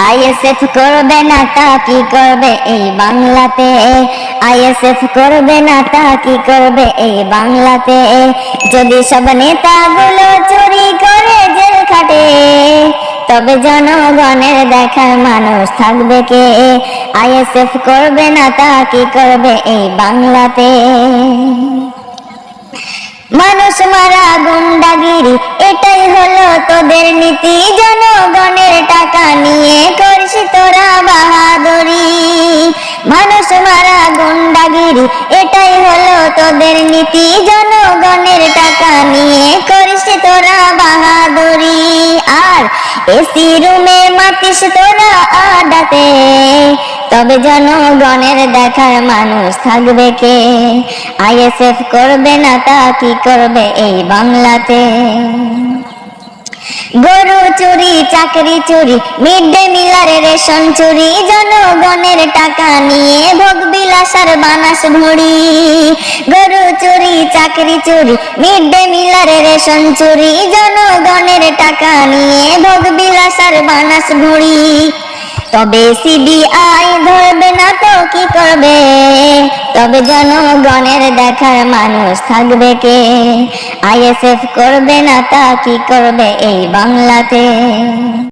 ISF করবে না তা কি করবে এই বাংলাতে? আইএসএফ করবে না তা কি করবে এই বাংলাতে? যদি সব নেতাগুলো চুরি করে জেল খাটে, তবে জনগণের দেখার মানুষ থাকবে কে? আইএসএফ করবে না তা কি করবে এই বাংলাতে? মানুষ মারা গুন্ডাগিরি, এটাই হলো তোদের নীতি। জনগণের টাকা নিয়ে এটাই হলো তোদের নীতি। জনগণের টাকা নিয়ে করিস তোরা বাহাদুরি। আর এসি রুমে মাতিস তোরা আডাতে তবে জনগণের দেখার মানুষ থাকবে কে? আইএসএফ করবে না তা কি করবে এই বাংলাতে? গরু চুরি, চাকরি চুরি, মিড ডে মিলার রেশন চুরি, জনগণের টাকা নিয়ে ভোগ বিলাসার বানাস ভুড়ি। গরু চুরি, চাকরি চুরি, মিড ডে মিলার রেশন চুরি, জনগণের টাকা নিয়ে ভোগ বিলাসার বানাস ভুড়ি। তবে সিবিআই ধরবে না তো কি করবে? তবে জনগণের দেখার মানুষ থাকবে কে? আইএসএফ করবে না তা কি করবে এই বাংলাতে?